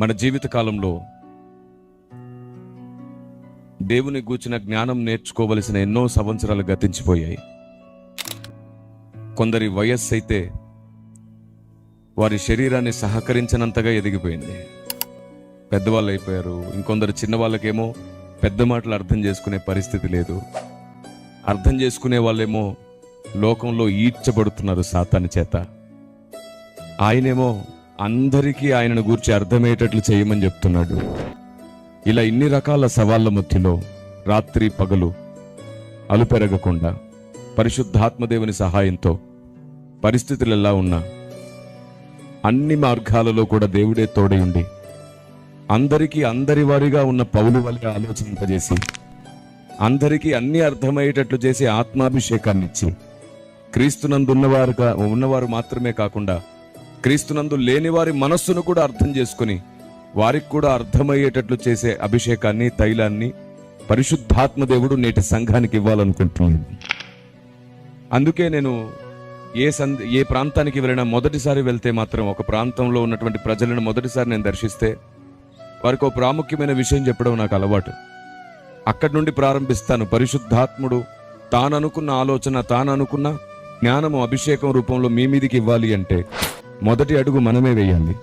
మన జీవిత కాలంలో దేవుని గూర్చిన జ్ఞానం నేర్చుకోవలసిన ఎన్నో సంవత్సరాలు గతించిపోయాయి. కొందరి వయస్సు అయితే వారి శరీరాన్ని సహకరించినంతగా ఎదిగిపోయింది. పెద్దవాళ్ళు అయిపోయారు ఇంకొందరు చిన్నవాళ్ళకేమో పెద్ద మాటలు అర్థం చేసుకునే పరిస్థితి లేదు. అర్థం చేసుకునే వాళ్ళేమో లోకంలో ఈడ్చబడుతున్నారు సాతాని చేత. ఆయనేమో అందరికీ ఆయనను గూర్చి అర్థమయ్యేటట్లు చేయమని చెప్తున్నాడు. ఇలా ఇన్ని రకాల సవాళ్ళ మధ్యలో రాత్రి పగలు అలుపెరగకుండా పరిశుద్ధాత్మదేవుని సహాయంతో పరిస్థితులు ఎలా ఉన్నా అన్ని మార్గాలలో కూడా దేవుడే తోడయుండి అందరికీ అందరి వారిగా ఉన్న పౌలు వలె ఆలోచింపజేసి అందరికీ అన్ని అర్థమయ్యేటట్లు చేసి ఆత్మాభిషేకాన్ని ఇచ్చి క్రీస్తునందు ఉన్నవారుగా ఉన్నవారు మాత్రమే కాకుండా క్రీస్తునందు లేని వారి మనస్సును కూడా అర్థం చేసుకుని వారికి కూడా అర్థమయ్యేటట్లు చేసే అభిషేకాన్ని తైలాన్ని పరిశుద్ధాత్మ దేవుడు నేటి సంఘానికి ఇవ్వాలనుకుంటున్నాను అందుకే నేను ఏ సంద ఏ ప్రాంతానికి వెళ్ళినా మొదటిసారి వెళ్తే మాత్రం ఒక ప్రాంతంలో ఉన్నటువంటి ప్రజలను మొదటిసారి నేను దర్శిస్తే వారికి ఒక ప్రాముఖ్యమైన విషయం చెప్పడం నాకు అలవాటు. అక్కడి నుండి ప్రారంభిస్తాను. పరిశుద్ధాత్ముడు తాను అనుకున్న ఆలోచన తాను అనుకున్న జ్ఞానము అభిషేకం రూపంలో మీ మీదికి ఇవ్వాలి అంటే మొదటి అడుగు మనమే వేయాలి.